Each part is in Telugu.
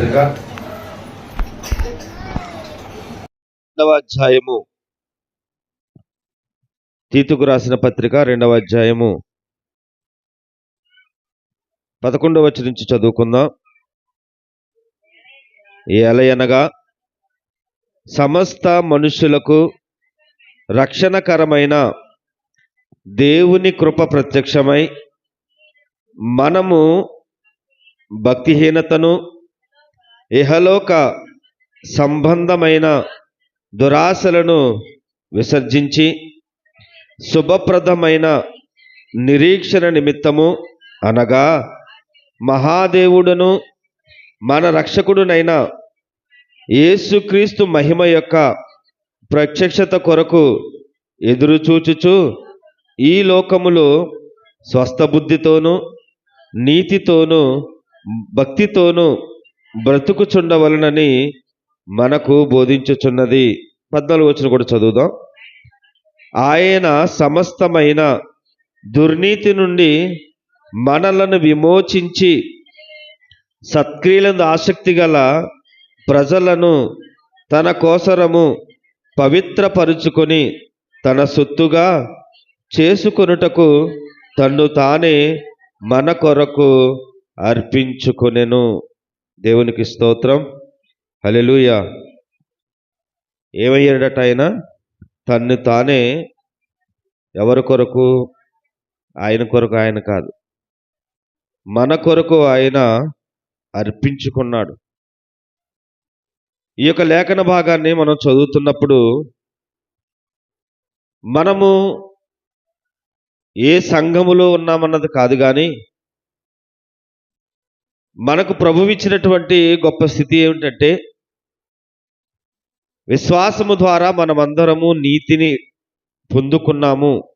పత్రిక రెండవ అధ్యాయము. తీతుకు రాసిన పత్రిక రెండవ అధ్యాయము. పదకొండవ వచ్చి నుంచి చదువుకుందాం. ఎలయనగా సమస్త మనుషులకు రక్షణకరమైన దేవుని కృప ప్రత్యక్షమై మనము భక్తిహీనతను ఇహలోక సంబంధమైన దురాశలను విసర్జించి శుభప్రదమైన నిరీక్షణ నిమిత్తము అనగా మహాదేవుడును మన రక్షకుడునైన యేసుక్రీస్తు మహిమ యొక్క ప్రత్యక్షత కొరకు ఎదురుచూచుచు ఈ లోకములో స్వస్థబుద్ధితోనూ నీతితోనూ భక్తితోనూ బ్రతుకుచుండవలనని మనకు బోధించుచున్నది. పద్నాలుగు వచ్చిన కూడా చదువుదాం. ఆయన సమస్తమైన దుర్నీతి నుండి మనలను విమోచించి సత్క్రియలందు ఆసక్తి గల ప్రజలను తన కోసరము పవిత్రపరుచుకొని తన సొత్తుగా చేసుకొనుటకు తన్ను తానే మన కొరకు అర్పించుకొనెను. దేవునికి స్తోత్రం. హలెలుయ ఏమయ్యాడట ఆయన తన్ను తానే ఎవరి కొరకు? ఆయన కొరకు ఆయన కాదు. మన కొరకు ఆయన అర్పించుకున్నాడు. ఈ యొక్క లేఖన భాగాన్ని మనం చదువుతున్నప్పుడు మనము ఏ సంఘములో ఉన్నామన్నది కాదు కానీ మనకు ప్రభు ఇచ్చినటువంటి గొప్ప స్థితి ఏమిటంటే విశ్వాసము ద్వారా మనమందరము నీతిని పొందుకున్నాము.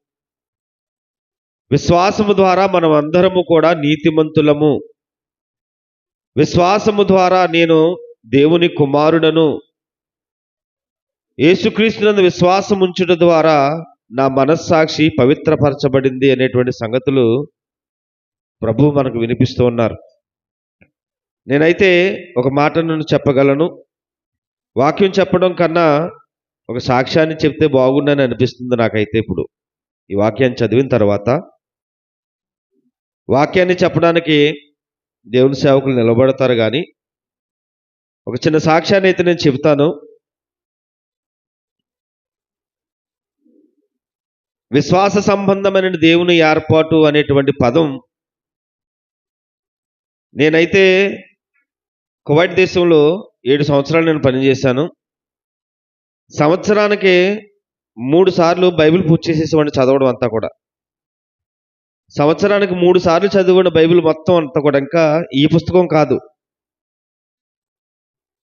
విశ్వాసము ద్వారా మనం అందరము కూడా నీతిమంతులము. విశ్వాసము ద్వారా నేను దేవుని కుమారుడను. యేసుక్రీస్తునందు విశ్వాసం ఉంచుట ద్వారా నా మనస్సాక్షి పవిత్రపరచబడింది అనేటువంటి సంగతులు ప్రభు మనకు వినిపిస్తూ ఉన్నారు. నేనైతే ఒక మాటను చెప్పగలను. వాక్యం చెప్పడం కన్నా ఒక సాక్ష్యాన్ని చెప్తే బాగుండని అనిపిస్తుంది నాకైతే ఇప్పుడు. ఈ వాక్యాన్ని చదివిన తర్వాత వాక్యాన్ని చెప్పడానికి దేవుని సేవకులు నిలబడతారు కానీ ఒక చిన్న సాక్ష్యాన్ని అయితే నేను చెబుతాను. విశ్వాస సంబంధమైన దేవుని ఏర్పాటు అనేటువంటి పదం నేనైతే కువైట్ దేశంలో ఏడు సంవత్సరాలు నేను పనిచేశాను సంవత్సరానికి మూడు సార్లు బైబిల్ పూర్తి చేసేసేవాడిని చదవడం అంతా కూడా. సంవత్సరానికి మూడు సార్లు చదివిన బైబిల్ మొత్తం అంతా కూడా ఇంకా ఈ పుస్తకం కాదు.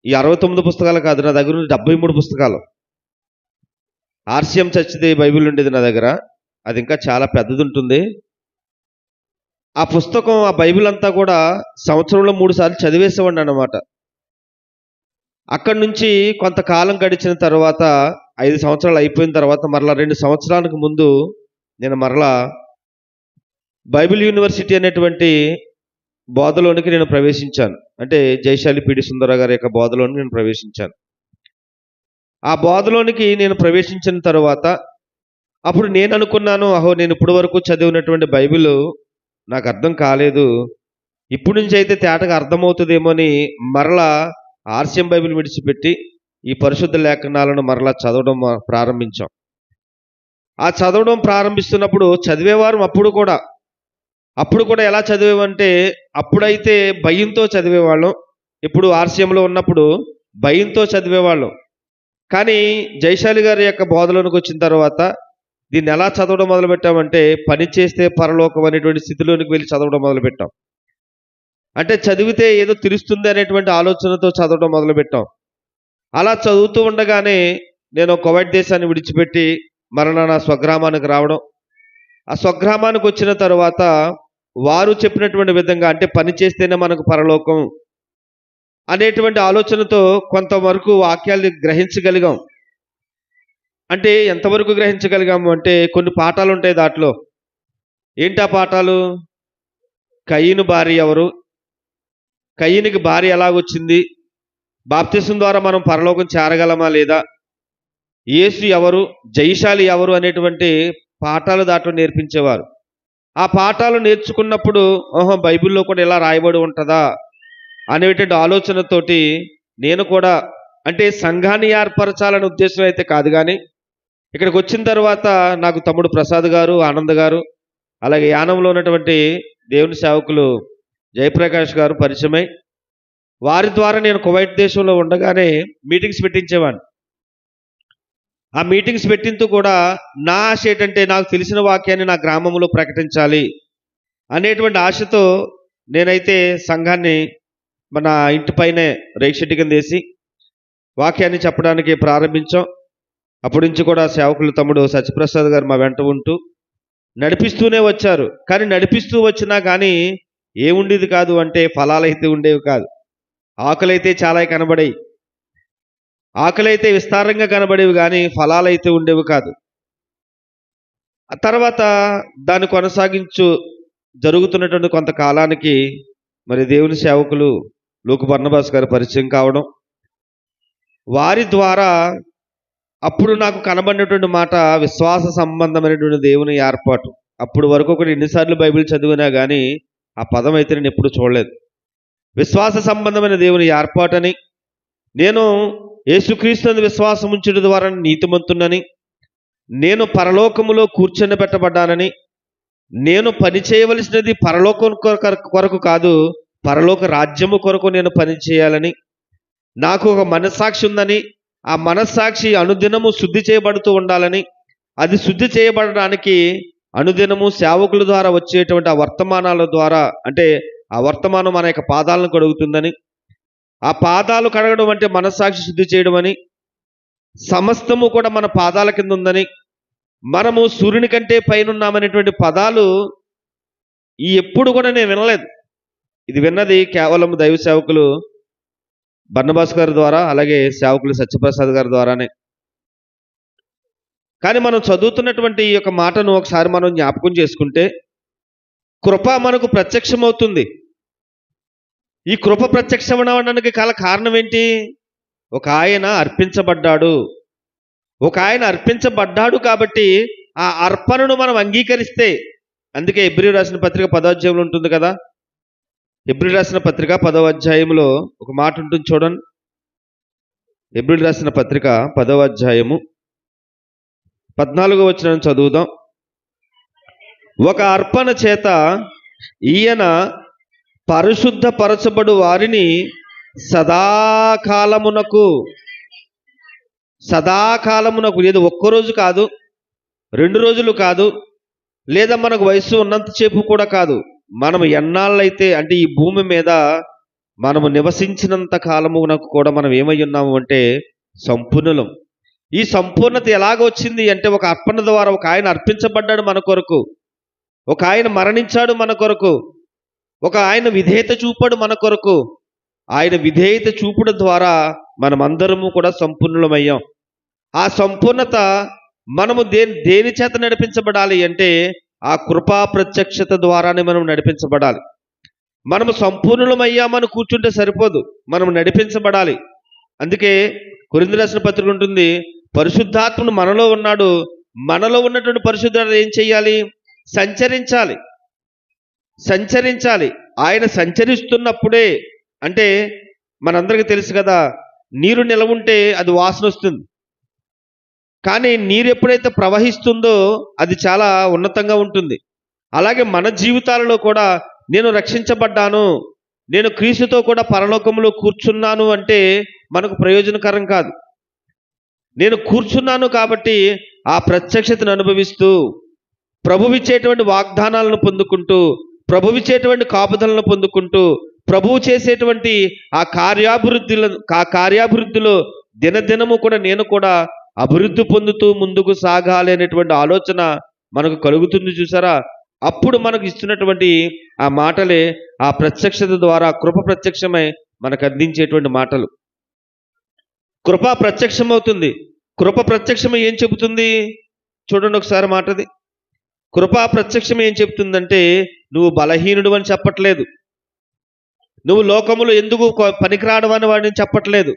ఈ అరవై తొమ్మిది పుస్తకాలు కాదు నా దగ్గర డెబ్బై మూడు పుస్తకాలు. ఆర్సిఎం చచ్చిది బైబిల్ ఉండేది నా దగ్గర. అది ఇంకా చాలా పెద్దది ఉంటుంది. ఆ పుస్తకం ఆ బైబిల్ అంతా కూడా సంవత్సరంలో మూడు సార్లు చదివేసేవాడిని అనమాట అక్కడి నుంచి కొంతకాలం గడిచిన తర్వాత ఐదు సంవత్సరాలు అయిపోయిన తర్వాత మరలా రెండు సంవత్సరాలకు ముందు నేను మరలా బైబిల్ యూనివర్సిటీ అనేటువంటి బోధలోనికి నేను ప్రవేశించాను. అంటే జయశాలి పిడి సుందర గారి యొక్క బోధలోని నేను ప్రవేశించాను. ఆ బోధలోనికి నేను ప్రవేశించిన తర్వాత అప్పుడు నేను అనుకున్నాను అహో నేను ఇప్పటి వరకు చదివినటువంటి బైబిల్ నాకు అర్థం కాలేదు. ఇప్పుడు నుంచి అయితే తేటగా అర్థమవుతుందేమో అని మరలా ఆర్సిఎం బైబిల్ విడిచిపెట్టి ఈ పరిశుద్ధ లేఖనాలను మరలా చదవడం ప్రారంభించాం. ఆ చదవడం ప్రారంభిస్తున్నప్పుడు చదివేవారు అప్పుడు కూడా అప్పుడు కూడా ఎలా చదివేవంటే అప్పుడైతే భయంతో చదివేవాళ్ళం. ఇప్పుడు ఆర్సిఎంలో ఉన్నప్పుడు భయంతో చదివేవాళ్ళం. కానీ జైశాలి గారి యొక్క బోధలోనికి వచ్చిన తర్వాత దీన్ని ఎలా చదవడం మొదలుపెట్టామంటే పని చేస్తే పరలోకం అనేటువంటి స్థితిలోనికి వెళ్ళి చదవడం మొదలుపెట్టాం. అంటే చదివితే ఏదో తెలుస్తుంది అనేటువంటి ఆలోచనతో చదవడం మొదలుపెట్టాం. అలా చదువుతూ ఉండగానే నేను కువైట్ దేశాన్ని విడిచిపెట్టి మరలా నా స్వగ్రామానికి రావడం. ఆ స్వగ్రామానికి వచ్చిన తర్వాత వారు చెప్పినటువంటి విధంగా అంటే పని చేస్తేనే మనకు పరలోకం అనేటువంటి ఆలోచనతో కొంతవరకు వాక్యాల్ని గ్రహించగలిగాం. అంటే ఎంతవరకు గ్రహించగలిగాము అంటే కొన్ని పాఠాలు ఉంటాయి దాంట్లో. ఏంటి ఆ పాఠాలు? కయ్యను భార్య ఎవరు? కయ్యనికి భార్య ఎలాగొచ్చింది? బాప్తిసం ద్వారా మనం పరలోకం చేరగలమా లేదా? యేసు ఎవరు? జయశాలి ఎవరు? అనేటువంటి పాఠాలు దాంట్లో నేర్పించేవారు. ఆ పాఠాలు నేర్చుకున్నప్పుడు ఓహో బైబిల్లో కూడా ఇలా రాయబడి ఉంటుందా? అనేటువంటి ఆలోచనతోటి నేను కూడా అంటే సంఘాన్ని ఏర్పరచాలనే ఉద్దేశం అయితే కాదు కానీ ఇక్కడికి వచ్చిన తర్వాత నాకు తమ్ముడు ప్రసాద్ గారు ఆనంద్ గారు అలాగే యానంలో ఉన్నటువంటి దేవుని సేవకులు జయప్రకాష్ గారు పరిచయమై వారి ద్వారా నేను కువైట్ దేశంలో ఉండగానే మీటింగ్స్ పెట్టించేవాడిని. ఆ మీటింగ్స్ పెట్టింతూ కూడా నా ఆశ ఏంటంటే నాకు తెలిసిన వాక్యాన్ని నా గ్రామంలో ప్రకటించాలి అనేటువంటి ఆశతో నేనైతే సంఘాన్ని మన ఇంటిపైనే రేక్షెట్టి కింద వేసి వాక్యాన్ని చెప్పడానికి ప్రారంభించాం. అప్పటి నుంచి కూడా సేవకులు తమ్ముడు సత్యప్రసాద్ గారు మా వెంట ఉంటూ నడిపిస్తూనే వచ్చారు. కానీ నడిపిస్తూ వచ్చినా కానీ ఏముండేది కాదు అంటే ఫలాలైతే ఉండేవి కాదు. ఆకులైతే చాలా కనబడేవి. ఆకులైతే విస్తారంగా కనబడేవి కానీ ఫలాలైతే ఉండేవి కాదు. తర్వాత దాన్ని కొనసాగించు జరుగుతున్నటువంటి కొంతకాలానికి మరి దేవుని సేవకులు లోకు బర్ణబాస్ గారు పరిచయం కావడం వారి ద్వారా అప్పుడు నాకు కనబడినటువంటి మాట విశ్వాస సంబంధమైనటువంటి దేవుని ఏర్పాటు. అప్పుడు వరకు ఒకటి ఎన్నిసార్లు బైబిల్ చదివినా కానీ ఆ పదం అయితే నేను ఎప్పుడు చూడలేదు. విశ్వాస సంబంధమైన దేవుని ఏర్పాటని నేను యేసుక్రీస్తుని విశ్వాసం ఉంచడం ద్వారా నీతిమంతునని నేను పరలోకములో కూర్చొని పెట్టబడ్డానని నేను పని చేయవలసినది పరలోకం కొరకు కొరకు కాదు పరలోక రాజ్యము కొరకు నేను పని చేయాలని నాకు ఒక మనస్సాక్షి ఉందని ఆ మనస్సాక్షి అనుదినము శుద్ధి చేయబడుతూ ఉండాలని అది శుద్ధి చేయబడడానికి అనుదినము సేవకుల ద్వారా వచ్చేటువంటి ఆ వర్తమానాల ద్వారా అంటే ఆ వర్తమానం మన యొక్క పాదాలను కడుగుతుందని ఆ పాదాలు కడగడం అంటే మనస్సాక్షి శుద్ధి చేయడం అని సమస్తము కూడా మన పాదాల కింద ఉందని మనము సూర్యుని కంటే పైన ఉన్నామనేటువంటి పదాలు ఈ ఎప్పుడు కూడా నేను వినలేదు. ఇది విన్నది కేవలం దైవ సేవకులు బన్నబాస్ గారి ద్వారా అలాగే సేవకులు సత్యప్రసాద్ గారి ద్వారానే. కానీ మనం చదువుతున్నటువంటి ఈ యొక్క మాటను ఒకసారి మనం జ్ఞాపకం చేసుకుంటే కృప మనకు ప్రత్యక్షమవుతుంది. ఈ కృప ప్రత్యక్షమవడానికి కల కారణం ఏంటి ఒక ఆయన అర్పించబడ్డాడు. ఒక ఆయన అర్పించబడ్డాడు కాబట్టి ఆ అర్పణను మనం అంగీకరిస్తే అందుకే ఎబ్రి రాసిన పత్రిక పదో ఉంటుంది కదా ఎబ్రిల్ రాసిన పత్రిక పదవ అధ్యాయంలో ఒక మాట ఉంటుంది చూడండి. ఎబ్రిల్ రాసిన పత్రిక పదవ అధ్యాయము పద్నాలుగో వచ్చిన చదువుదాం. ఒక అర్పణ చేత ఈయన పరిశుద్ధపరచబడు వారిని సదాకాలమునకు సదాకాలమునకు లేదు ఒక్కరోజు కాదు రెండు రోజులు కాదు లేదా మనకు వయసు ఉన్నంతసేపు కూడా కాదు మనం ఎన్నాళ్ళైతే అంటే ఈ భూమి మీద మనము నివసించినంత కాలమునకు కూడా మనం ఏమై ఉన్నాము అంటే సంపూర్ణులం. ఈ సంపూర్ణత ఎలాగ వచ్చింది అంటే ఒక అర్పణ ద్వారా ఒక ఆయన అర్పించబడ్డాడు మన కొరకు. ఒక ఆయన మరణించాడు మన కొరకు. ఒక ఆయన విధేయత చూపాడు మన కొరకు. ఆయన విధేయత చూపుడు ద్వారా మనమందరము కూడా సంపూర్ణులమయ్యాం. ఆ సంపూర్ణత మనము దేని దేని చేత నడిపించబడాలి అంటే ఆ కృపా ప్రత్యక్షత ద్వారానే మనం నడిపించబడాలి. మనము సంపూర్ణమయ్యామని కూర్చుంటే సరిపోదు. మనం నడిపించబడాలి. అందుకే కురిందిరాసిన పత్రిక ఉంటుంది పరిశుద్ధాత్ముడు మనలో ఉన్నాడు. మనలో ఉన్నటువంటి పరిశుద్ధాత్మ ఏం చేయాలి సంచరించాలి. సంచరించాలి. ఆయన సంచరిస్తున్నప్పుడే. అంటే మనందరికీ తెలుసు కదా నీరు నిలవుంటే అది వాసన వస్తుంది. కానీ నీరు ఎప్పుడైతే ప్రవహిస్తుందో అది చాలా ఉన్నతంగా ఉంటుంది. అలాగే మన జీవితాలలో కూడా నేను రక్షించబడ్డాను నేను క్రీస్తుతో కూడా పరలోకంలో కూర్చున్నాను అంటే మనకు ప్రయోజనకరం కాదు. నేను కూర్చున్నాను కాబట్టి ఆ ప్రత్యక్షతను అనుభవిస్తూ ప్రభువిచ్చేటువంటి వాగ్దానాలను పొందుకుంటూ ప్రభువిచ్చేటువంటి కాపుదలను పొందుకుంటూ ప్రభువు చేసేటువంటి ఆ కార్యాభివృద్ధిలో ఆ కార్యాభివృద్ధిలో దినదినము కూడా నేను కూడా అభివృద్ధి పొందుతూ ముందుకు సాగాలి అనేటువంటి ఆలోచన మనకు కలుగుతుంది చూసారా? అప్పుడు మనకు ఇస్తున్నటువంటి ఆ మాటలే ఆ ప్రత్యక్షత ద్వారా కృప ప్రత్యక్షమై మనకు అందించేటువంటి మాటలు. కృప ప్రత్యక్షమవుతుంది. కృప ప్రత్యక్షమై ఏం చెబుతుంది? చూడండి ఒకసారి మాటది. కృపా ప్రత్యక్షం ఏం చెప్తుందంటే నువ్వు బలహీనుడు అని చెప్పట్లేదు. నువ్వు లోకములో ఎందుకు పనికిరాడవని అని వాడిని చెప్పట్లేదు.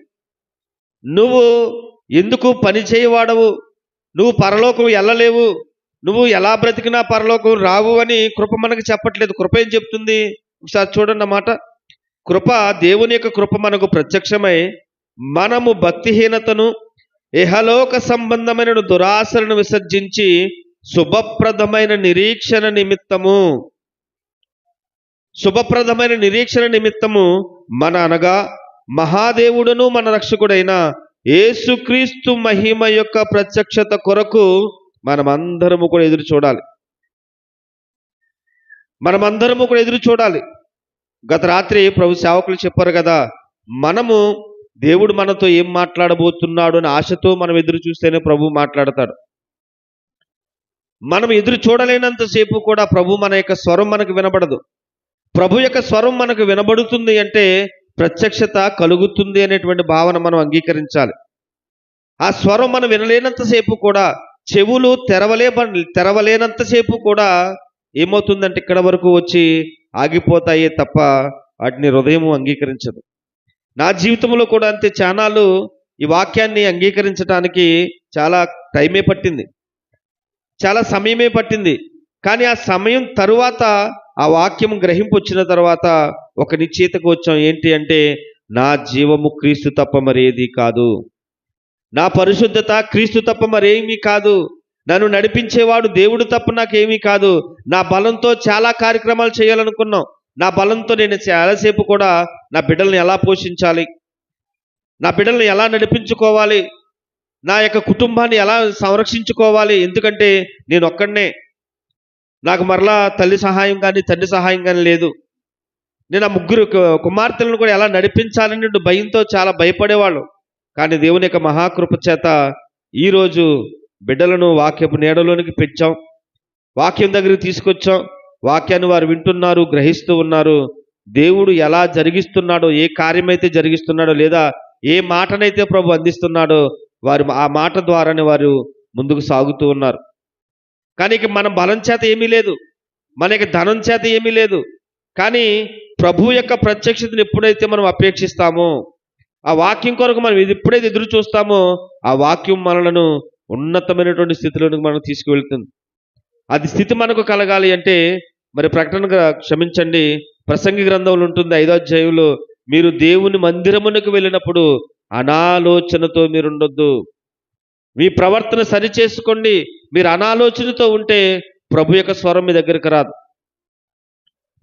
నువ్వు ఎందుకు పని చేయవాడవు? నువ్వు పరలోకం వెళ్ళలేవు నువ్వు ఎలా బ్రతికినా పరలోకం రావు అని కృప మనకు చెప్పట్లేదు. కృప ఏం చెప్తుంది? ఒకసారి చూడండి అన్నమాట. కృప దేవుని యొక్క కృప మనకు ప్రత్యక్షమై మనము భక్తిహీనతను ఇహలోక సంబంధమైన దురాశలను విసర్జించి శుభప్రదమైన నిరీక్షణ నిమిత్తము. శుభప్రదమైన నిరీక్షణ నిమిత్తము మన అనగా మహాదేవుడును మన రక్షకుడైన ఏసుక్రీస్తు మహిమ యొక్క ప్రత్యక్షత కొరకు మనమందరము కూడా ఎదురు చూడాలి. మనమందరము కూడా ఎదురు చూడాలి. గత రాత్రి ప్రభు సేవకులు చెప్పారు కదా మనము దేవుడు మనతో ఏం మాట్లాడబోతున్నాడు అని ఆశతో మనం ఎదురు చూస్తేనే ప్రభు మాట్లాడతాడు. మనం ఎదురు చూడలేనంతసేపు కూడా ప్రభు మన యొక్క స్వరం మనకు వినబడదు. ప్రభు యొక్క స్వరం మనకు వినబడుతుంది అంటే ప్రత్యక్షత కలుగుతుంది అనేటువంటి భావన మనం అంగీకరించాలి. ఆ స్వరం మనం వినలేనంతసేపు కూడా చెవులు తెరవలే తెరవలేనంతసేపు కూడా ఏమవుతుందంటే ఇక్కడ వరకు వచ్చి ఆగిపోతాయే తప్ప వాటిని హృదయం అంగీకరించదు. నా జీవితంలో కూడా అంతే చానాలు ఈ వాక్యాన్ని అంగీకరించడానికి చాలా టైమే పట్టింది. చాలా సమయమే పట్టింది. కానీ ఆ సమయం తరువాత ఆ వాక్యం గ్రహింపు వచ్చిన తర్వాత ఒక నిశ్చేతకు వచ్చాం. ఏంటి అంటే నా జీవము క్రీస్తు తప్ప మరేది కాదు. నా పరిశుద్ధత క్రీస్తు తప్ప మరేమీ కాదు. నన్ను నడిపించేవాడు దేవుడు తప్ప నాకేమీ కాదు. నా బలంతో చాలా కార్యక్రమాలు చేయాలనుకున్నాం. నా బలంతో నేను చాలాసేపు కూడా నా బిడ్డల్ని ఎలా పోషించాలి? నా బిడ్డల్ని ఎలా నడిపించుకోవాలి? నా యొక్క కుటుంబాన్ని ఎలా సంరక్షించుకోవాలి? ఎందుకంటే నేను ఒక్కడనే. నాకు మరలా తల్లి సహాయం కానీ తండ్రి సహాయం కానీ లేదు. నేను ఆ ముగ్గురు కుమార్తెలను కూడా ఎలా నడిపించాలని భయంతో చాలా భయపడేవాళ్ళు. కానీ దేవుని యొక్క మహాకృప చేత ఈరోజు బిడ్డలను వాక్యపు నీడలోనికి పెంచాం. వాక్యం దగ్గరికి తీసుకొచ్చాం. వాక్యాన్ని వారు వింటున్నారు గ్రహిస్తూ ఉన్నారు. దేవుడు ఎలా జరిగిస్తున్నాడో ఏ కార్యమైతే జరిగిస్తున్నాడో లేదా ఏ మాటనైతే ప్రభు అందిస్తున్నాడో వారు ఆ మాట ద్వారానే వారు ముందుకు సాగుతూ ఉన్నారు. కానీ ఇక మన బలం చేత ఏమీ లేదు. మన యొక్క ధనం చేత ఏమీ లేదు. కానీ ప్రభు యొక్క ప్రత్యక్షతను ఎప్పుడైతే మనం అపేక్షిస్తామో ఆ వాక్యం కొరకు మనం ఇది ఎప్పుడైతే ఎదురు చూస్తామో ఆ వాక్యం మనలను ఉన్నతమైనటువంటి స్థితిలోనికి మనం తీసుకువెళ్తుంది. అది స్థితి మనకు కలగాలి అంటే మరి ప్రకటన క్షమించండి ప్రసంగి గ్రంథంలో ఉంటుంది ఐదో అధ్యాయంలో మీరు దేవుని మందిరమునకు వెళ్ళినప్పుడు అనాలోచనతో మీరు ఉండొద్దు మీ ప్రవర్తన సరి చేసుకోండి మీరు అనాలోచనతో ఉంటే ప్రభు యొక్క స్వరం మీ దగ్గరికి రాదు.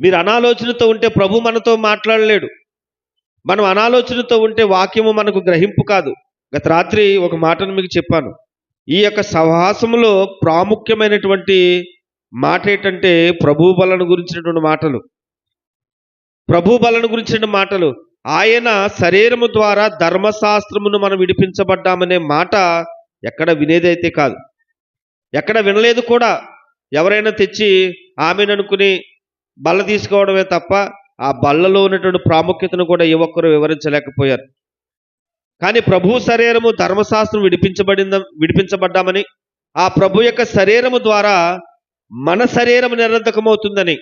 మీరు అనాలోచనతో ఉంటే ప్రభు మనతో మాట్లాడలేడు. మనం అనాలోచనతో ఉంటే వాక్యము మనకు గ్రహింపు కాదు. గత రాత్రి ఒక మాటను మీకు చెప్పాను. ఈ యొక్క సహవాసములో ప్రాముఖ్యమైనటువంటి మాట ఏంటంటే ప్రభు బలను గురించినటువంటి మాటలు. ప్రభు బలను గురించిన మాటలు. ఆయన శరీరము ద్వారా ధర్మశాస్త్రమును మనం విడిపించబడ్డామనే మాట ఎక్కడ వినేదైతే కాదు. ఎక్కడ వినలేదు కూడా ఎవరైనా తెచ్చి ఆమెను అనుకుని బల్ల తీసుకోవడమే తప్ప ఆ బల్లలో ఉన్నటువంటి ప్రాముఖ్యతను కూడా ఏ ఒక్కరు వివరించలేకపోయారు. కానీ ప్రభు శరీరము ధర్మశాస్త్రం విడిపించబడింద విడిపించబడ్డామని ఆ ప్రభు యొక్క శరీరము ద్వారా మన శరీరం నిరర్ధకమవుతుందని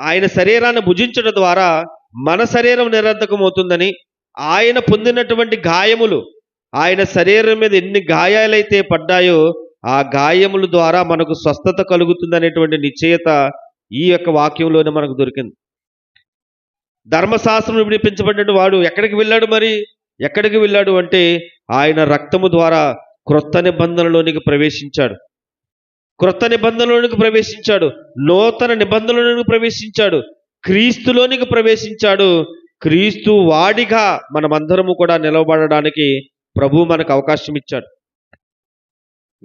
ఆయన శరీరాన్ని భుజించడం ద్వారా మన శరీరం నిరర్ధకమవుతుందని ఆయన పొందినటువంటి గాయములు ఆయన శరీరం మీద ఎన్ని గాయాలైతే పడ్డాయో ఆ గాయముల ద్వారా మనకు స్వస్థత కలుగుతుందనేటువంటి నిశ్చయత ఈ యొక్క వాక్యంలోనే మనకు దొరికింది. ధర్మశాస్త్రం విడిపించబడిన వాడు ఎక్కడికి వెళ్ళాడు మరి? ఎక్కడికి వెళ్ళాడు అంటే ఆయన రక్తము ద్వారా క్రొత్త నిబంధనలోనికి ప్రవేశించాడు. క్రొత్త నిబంధనలోనికి ప్రవేశించాడు. నూతన నిబంధనలోనికి ప్రవేశించాడు. క్రీస్తులోనికి ప్రవేశించాడు. క్రీస్తు వాడిగా మనమందరము కూడా నిలవబడడానికి ప్రభు మనకు అవకాశం ఇచ్చాడు.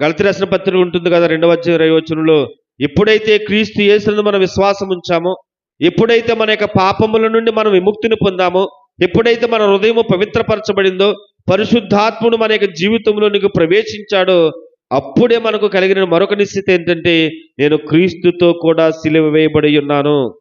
గళతి రాసిన పత్రిక ఉంటుంది కదా రెండవ ఇరవై వచనంలో ఎప్పుడైతే క్రీస్తు యేసులను మనం విశ్వాసం ఉంచామో ఎప్పుడైతే మన యొక్క పాపముల నుండి మనం విముక్తిని పొందామో ఎప్పుడైతే మన హృదయము పవిత్రపరచబడిందో పరిశుద్ధాత్ముడు మన యొక్క జీవితంలోనికి ప్రవేశించాడో అప్పుడే మనకు కలిగిన మరొక నిశ్చిత ఏంటంటే నేను క్రీస్తుతో కూడా సిలువ వేయబడి ఉన్నాను.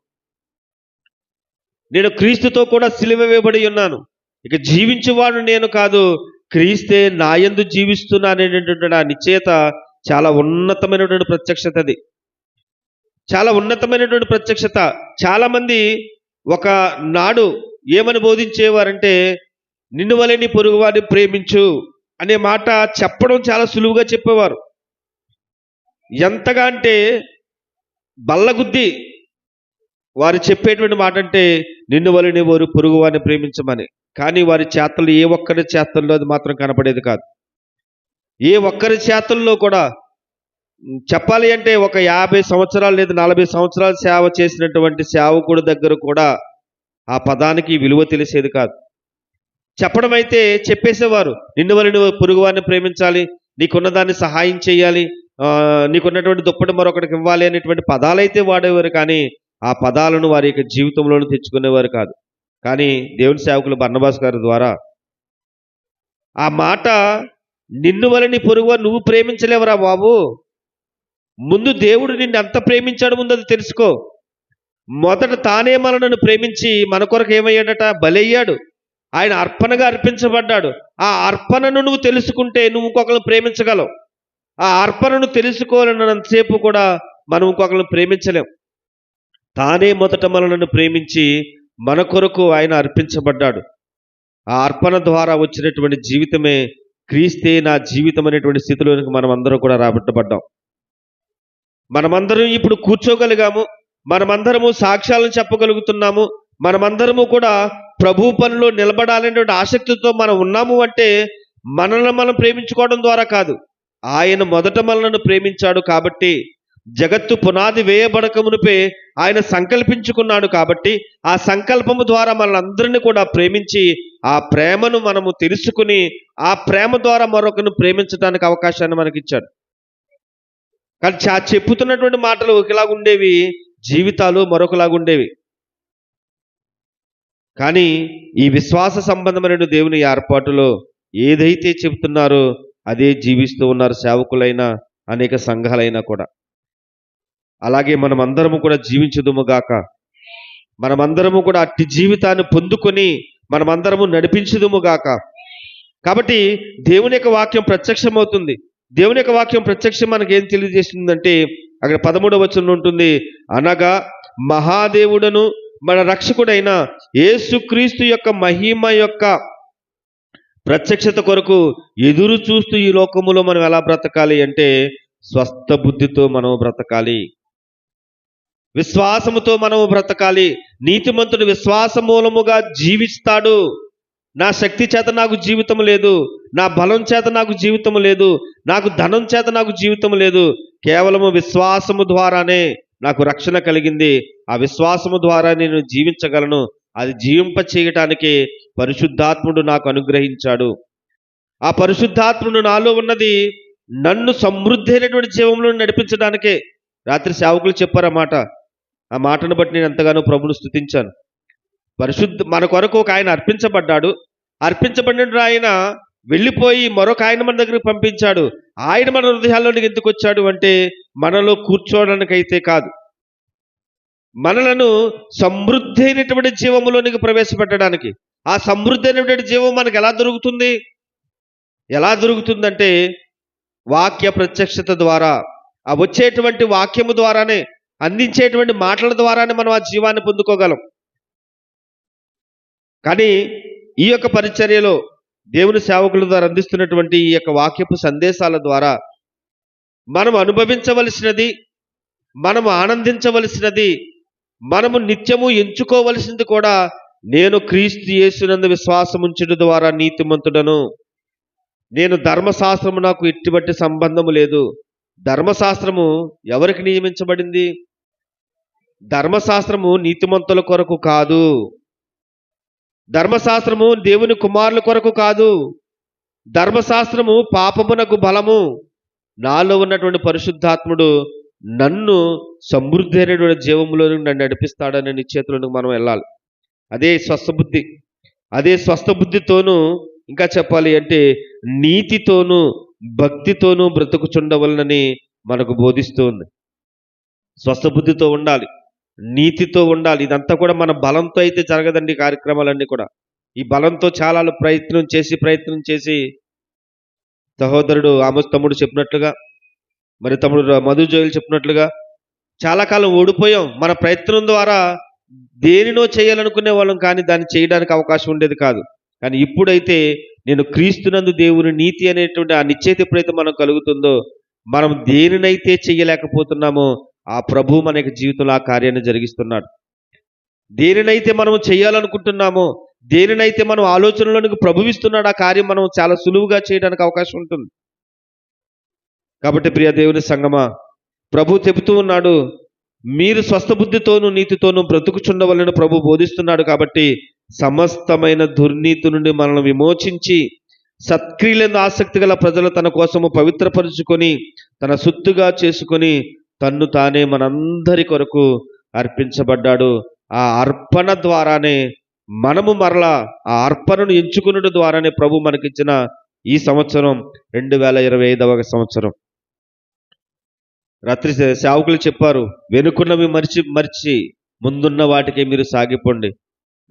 నేను క్రీస్తుతో కూడా సిలువ వేయబడి ఉన్నాను. ఇక జీవించేవాడు నేను కాదు క్రీస్తే నాయందు జీవిస్తున్నాననేటువంటి ఆ నిశ్చయత చాలా ఉన్నతమైనటువంటి ప్రత్యక్షత అది. చాలా ఉన్నతమైనటువంటి ప్రత్యక్షత. చాలా మంది ఒక నాడు ఏమని బోధించేవారంటే నిన్ను వలె నీ పొరుగువారిని ప్రేమించు అనే మాట చెప్పడం చాలా సులువుగా చెప్పేవారు. ఎంతగా అంటే బల్లగుద్ది వారు చెప్పేటువంటి మాట అంటే నిన్ను వలని వారు పొరుగువాడిని ప్రేమించమని. కానీ వారి చేతల్లో ఏ ఒక్కరి చేతల్లో అది మాత్రం కనపడేది కాదు. ఏ ఒక్కరి చేతల్లో కూడా చెప్పాలి అంటే ఒక యాభై సంవత్సరాలు లేదా నలభై సంవత్సరాలు సేవ చేసినటువంటి సేవకుడి దగ్గర కూడా ఆ పదానికి విలువ తెలిసేది కాదు. చెప్పడం అయితే చెప్పేసేవారు. నిన్ను వల్ల పొరుగువారిని ప్రేమించాలి నీకున్న దాన్ని సహాయం చేయాలి నీకున్నటువంటి దుప్పటి మరొకటికి ఇవ్వాలి అనేటువంటి పదాలైతే వాడేవారు కానీ ఆ పదాలను వారి యొక్క జీవితంలోనూ తెచ్చుకునేవారు కాదు. కానీ దేవుని సేవకులు బన్నబాస్ గారి ద్వారా ఆ మాట నిన్ను వలని పొరుగు నువ్వు ప్రేమించలేవరా బాబు? ముందు దేవుడు నిన్ను ఎంత ప్రేమించాడు ముందు అది తెలుసుకో. మొదట తానే మనను ప్రేమించి మన కొరకు ఏమయ్యాడట? బలయ్యాడు ఆయన అర్పణగా అర్పించబడ్డాడు. ఆ అర్పణను నువ్వు తెలుసుకుంటే నువ్వు ఇంకొకరిని ప్రేమించగలవు. ఆ అర్పణను తెలుసుకోవాలన్నంతసేపు కూడా మనం ఇంకొకరిని ప్రేమించలేం. తానే మొదట మనలను ప్రేమించి మన కొరకు ఆయన అర్పించబడ్డాడు. ఆ అర్పణ ద్వారా వచ్చినటువంటి జీవితమే క్రీస్తే నా జీవితం అనేటువంటి స్థితిలోనికి మనం అందరూ కూడా రాబట్టబడ్డాం. మనమందరం ఇప్పుడు కూర్చోగలిగాము. మనమందరము సాక్ష్యాలను చెప్పగలుగుతున్నాము. మనమందరము కూడా ప్రభు పనిలో నిలబడాలనేటువంటి ఆసక్తితో మనం ఉన్నాము అంటే మనల్ని మనం ప్రేమించుకోవడం ద్వారా కాదు. ఆయన మొదట మనలను ప్రేమించాడు కాబట్టి జగత్తు పునాది వేయబడకమునిపే ఆయన సంకల్పించుకున్నాడు కాబట్టి ఆ సంకల్పము ద్వారా మనల్ని కూడా ప్రేమించి ఆ ప్రేమను మనము తెలుసుకుని ఆ ప్రేమ ద్వారా మరొకరిని ప్రేమించడానికి అవకాశాన్ని మనకిచ్చాడు. కానీ చా చెప్పుతున్నటువంటి మాటలు ఒకలాగా ఉండేవి జీవితాలు మరొకలాగా ఉండేవి. కానీ ఈ విశ్వాస సంబంధమైన దేవుని ఏర్పాటులో ఏదైతే చెబుతున్నారో అదే జీవిస్తూ ఉన్నారు సేవకులైనా అనేక సంఘాలైనా కూడా. అలాగే మనం అందరము కూడా జీవించదుముగాక మనమందరము కూడా అట్టి జీవితాన్ని పొందుకొని మనమందరము నడిపించదుముగాక కాబట్టి దేవుని యొక్క వాక్యం ప్రత్యక్షమవుతుంది. దేవుని యొక్క వాక్యం ప్రత్యక్షం మనకి ఏం తెలియజేస్తుందంటే అక్కడ పదమూడవ వచనం ఉంటుంది అనగా మహాదేవుడను మన రక్షకుడైన యేసుక్రీస్తు యొక్క మహిమ యొక్క ప్రత్యక్షత కొరకు ఎదురు చూస్తూ ఈ లోకములో మనం ఎలా బ్రతకాలి అంటే స్వస్థ బుద్ధితో మనం బ్రతకాలి. విశ్వాసముతో మనము బ్రతకాలి. నీతిమంతుడు విశ్వాస మూలముగా జీవిస్తాడు. నా శక్తి చేత నాకు జీవితం లేదు నా బలం చేత నాకు జీవితం లేదు నాకు ధనం చేత నాకు జీవితం లేదు కేవలము విశ్వాసము ద్వారానే నాకు రక్షణ కలిగింది. ఆ విశ్వాసము ద్వారా నేను జీవించగలను. అది జీవింప చేయటానికి పరిశుద్ధాత్ముడు నాకు అనుగ్రహించాడు. ఆ పరిశుద్ధాత్ముడు నాలో ఉన్నది నన్ను సమృద్ధి అయినటువంటి జీవంలో నడిపించడానికే రాత్రి సేవకులు చెప్పారన్నమాట. ఆ మాటను బట్టి నేను ఎంతగానో ప్రభును స్థుతించాను పరిశుద్ధ మన కొరకు ఒక ఆయన అర్పించబడ్డాడు. అర్పించబడిన ఆయన వెళ్ళిపోయి మరొక ఆయన మన దగ్గరికి పంపించాడు. ఆయన మన హృదయాల్లోనికి ఎందుకు వచ్చాడు అంటే మనలో కూర్చోవడానికైతే కాదు. మనలను సమృద్ధి అయినటువంటి జీవములోనికి ప్రవేశపెట్టడానికి. ఆ సమృద్ధి అయినటువంటి జీవం మనకు ఎలా దొరుకుతుంది? ఎలా దొరుకుతుందంటే వాక్య ప్రత్యక్షత ద్వారా. ఆ వచ్చేటువంటి వాక్యము ద్వారానే అందించేటువంటి మాటల ద్వారానే మనం ఆ జీవాన్ని పొందుకోగలం. కానీ ఈ యొక్క పరిచర్యలో దేవుని సేవకుల ద్వారా అందిస్తున్నటువంటి ఈ యొక్క వాక్యపు సందేశాల ద్వారా మనం అనుభవించవలసినది మనము ఆనందించవలసినది మనము నిత్యము ఎంచుకోవలసింది కూడా నేను క్రీస్తు యేసునందు విశ్వాసముంచుట ద్వారా నీతిమంతుడను. నేను ధర్మశాస్త్రము నాకు ఎట్టిబట్టి సంబంధము లేదు. ధర్మశాస్త్రము ఎవరికి నియమించబడింది? ధర్మశాస్త్రము నీతిమంతుల కొరకు కాదు. ధర్మశాస్త్రము దేవుని కుమారుల కొరకు కాదు. ధర్మశాస్త్రము పాపమునకు బలము. నాలో ఉన్నటువంటి పరిశుద్ధాత్ముడు నన్ను సమృద్ధి అయినటువంటి జీవంలో నన్ను నడిపిస్తాడని నిశ్చేతులకు మనం వెళ్ళాలి. అదే స్వస్థ బుద్ధి అదే స్వస్థ బుద్ధితోనూ ఇంకా చెప్పాలి అంటే నీతితోనూ భక్తితోనూ బ్రతుకుచుండవలనని మనకు బోధిస్తుంది స్వస్థ బుద్ధితో ఉండాలి. నీతితో ఉండాలి. ఇదంతా కూడా మన బలంతో అయితే జరగదండి కార్యక్రమాలన్నీ కూడా. ఈ బలంతో చాలా ప్రయత్నం చేసి ప్రయత్నం చేసి సహోదరుడు ఆమోస్ తమ్ముడు చెప్పినట్లుగా మరి తమ్ముడు మధు జోయలు చెప్పినట్లుగా చాలా కాలం ఓడిపోయాం. మన ప్రయత్నం ద్వారా దేనినో చేయాలనుకునే వాళ్ళం కానీ దాన్ని చేయడానికి అవకాశం ఉండేది కాదు. కానీ ఇప్పుడైతే నేను క్రీస్తునందు దేవుని నీతి అనేటువంటి ఆ నిశ్చయిత ఎప్పుడైతే మనం కలుగుతుందో మనం దేనినైతే చేయలేకపోతున్నామో ఆ ప్రభు మన యొక్క జీవితంలో ఆ కార్యాన్ని జరిగిస్తున్నాడు. దేనినైతే మనం చేయాలనుకుంటున్నామో దేనినైతే మనం ఆలోచనలోనికి ప్రభువిస్తున్నాడు ఆ కార్యం మనం చాలా సులువుగా చేయడానికి అవకాశం ఉంటుంది. కాబట్టి ప్రియ దేవుని సంగమా ప్రభు చెబుతూ ఉన్నాడు మీరు స్వస్థబుద్ధితోనూ నీతితోనూ బ్రతుకుచుండవలని ప్రభు బోధిస్తున్నాడు కాబట్టి సమస్తమైన దుర్నీతి నుండి మనల్ని విమోచించి సత్క్రియలందు ఆసక్తి గల ప్రజలు తన కోసము పవిత్రపరుచుకొని తన సొత్తుగా చేసుకొని తన్ను తానే మనందరి కొరకు అర్పించబడ్డాడు. ఆ అర్పణ ద్వారానే మనము మరలా ఆ అర్పణను ఎంచుకున్నట్టు ద్వారానే ప్రభు మనకిచ్చిన ఈ సంవత్సరం రెండు వేల ఇరవై ఐదవ సంవత్సరం. రాత్రి సేవకులు చెప్పారు వెనుకున్నవి మరిచి మరిచి ముందున్న వాటికి మీరు సాగిపోండి.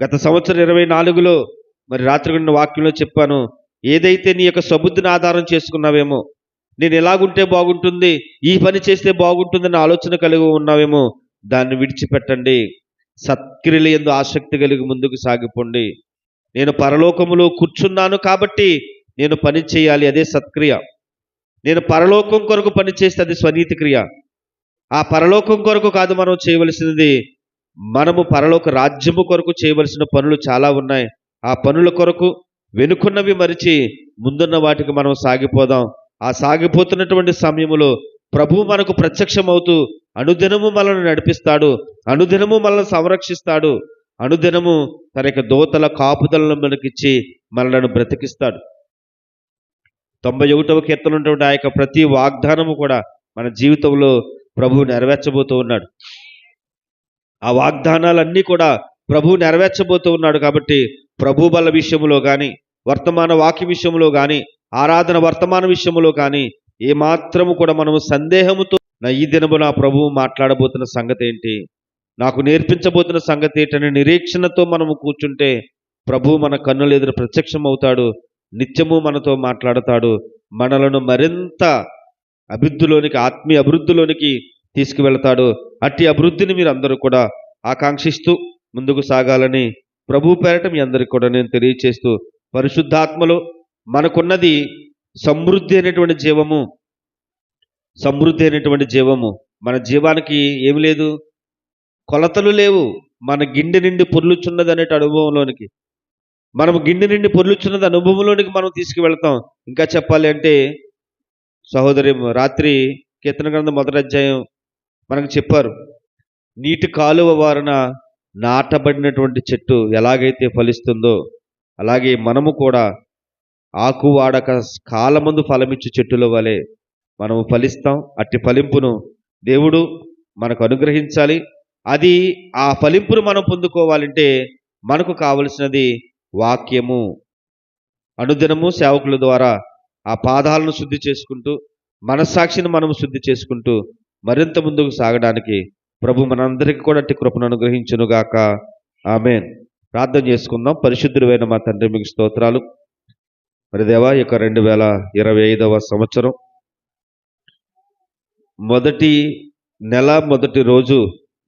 గత సంవత్సరం ఇరవై నాలుగులో మరి రాత్రి ఉన్న వాక్యంలో చెప్పాను ఏదైతే నీ యొక్క సబుద్ధిని ఆధారం చేసుకున్నావేమో నేను ఎలాగుంటే బాగుంటుంది ఈ పని చేస్తే బాగుంటుందని ఆలోచన కలిగి ఉన్నావేమో దాన్ని విడిచిపెట్టండి. సత్క్రియలు ఎందు ఆసక్తి కలిగి ముందుకు సాగిపోండి. నేను పరలోకములో కూర్చున్నాను కాబట్టి నేను పని చేయాలి అదే సత్క్రియ. నేను పరలోకం కొరకు పని చేస్తే అది స్వనీతి క్రియ. ఆ పరలోకం కొరకు కాదు మనం చేయవలసినది మనము పరలోక రాజ్యము కొరకు చేయవలసిన పనులు చాలా ఉన్నాయి. ఆ పనుల కొరకు వెనుకున్నవి మరిచి ముందున్న వాటికి మనం సాగిపోదాం. ఆ సాగిపోతున్నటువంటి సమయంలో ప్రభువు మనకు ప్రత్యక్షమవుతూ అనుదినము మనల్ని నడిపిస్తాడు అనుదినము మనల్ని సంరక్షిస్తాడు అనుదినము తన యొక్క దోతల కాపుదలను మనకిచ్చి మనలను బ్రతికిస్తాడు. తొంభై ఒకటవ కీర్తన ఉన్నటువంటి ఆ యొక్క ప్రతి వాగ్దానము కూడా మన జీవితంలో ప్రభువు నెరవేర్చబోతూ ఉన్నాడు. ఆ వాగ్దానాలన్నీ కూడా ప్రభు నెరవేర్చబోతూ ఉన్నాడు కాబట్టి ప్రభు బల విషయంలో కానీ వర్తమాన వాక్య విషయంలో కానీ ఆరాధన వర్తమాన విషయంలో కానీ ఏమాత్రము కూడా మనము సందేహముతో నా ఈ దినము నా ప్రభువు మాట్లాడబోతున్న సంగతి ఏంటి నాకు నేర్పించబోతున్న సంగతి ఏంటనే నిరీక్షణతో మనము కూర్చుంటే ప్రభు మన కన్నుల ఎదురు ప్రత్యక్షం అవుతాడు నిత్యము మనతో మాట్లాడతాడు మనలను మరింత అభివృద్ధిలోనికి ఆత్మీయ అభివృద్ధిలోనికి తీసుకువెళతాడు. అట్టి అభివృద్ధిని మీరు అందరూ కూడా ఆకాంక్షిస్తూ ముందుకు సాగాలని ప్రభు పేరట మీ అందరికి కూడా నేను తెలియచేస్తూ పరిశుద్ధాత్మలో మనకున్నది సమృద్ధి అయినటువంటి జీవము. సమృద్ధి అయినటువంటి జీవము. మన జీవానికి ఏమి లేదు. కొలతలు లేవు. మన గిండి నిండి పొర్లుచున్నది అనే అనుభవంలోనికి. మనం గిన్నె నిండి పొర్లుచున్నది అనుభవంలోనికి మనం తీసుకువెళ్తాం. ఇంకా చెప్పాలి అంటే సహోదరి రాత్రి కీర్తన గ్రంథం మొదటి అధ్యాయం మనకు చెప్పారు. నీటి కాలువ వారన నాటబడినటువంటి చెట్టు ఎలాగైతే ఫలిస్తుందో అలాగే మనము కూడా ఆకు వాడక కాలమందు ఫలమిచ్చు చెట్టుల వలె మనము ఫలిస్తాం. అట్టి ఫలింపును దేవుడు మనకు అనుగ్రహించాలి. అది ఆ ఫలింపును మనం పొందుకోవాలంటే మనకు కావలసినది వాక్యము. అనుదినము సేవకుల ద్వారా ఆ పాదాలను శుద్ధి చేసుకుంటూ మనస్సాక్షిని మనం శుద్ధి చేసుకుంటూ మరింత ముందుకు సాగడానికి ప్రభు మనందరికీ కూడా అట్టి కృపను అనుగ్రహించునుగాక. ఆమెన్. ప్రార్థన చేసుకుందాం. పరిశుద్ధుడైన మా తండ్రి మీకు స్తోత్రాలు. మరి దేవా ఇక యొక్క రెండు వేల ఇరవై ఐదవ సంవత్సరం మొదటి నెల మొదటి రోజు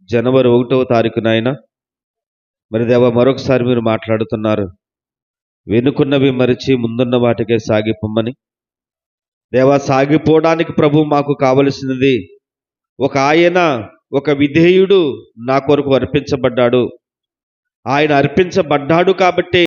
జనవరి ఒకటవ తారీఖున ఆయన మరి దేవా మరొకసారి మీరు మాట్లాడుతున్నారు. వెనుకున్నవి మరిచి ముందున్న వాటికే సాగిపోమ్మని. దేవా సాగిపోవడానికి ప్రభు మాకు కావలసినది ఒక ఆయన ఒక విధేయుడు నా కొరకు అర్పించబడ్డాడు. ఆయన అర్పించబడ్డాడు కాబట్టి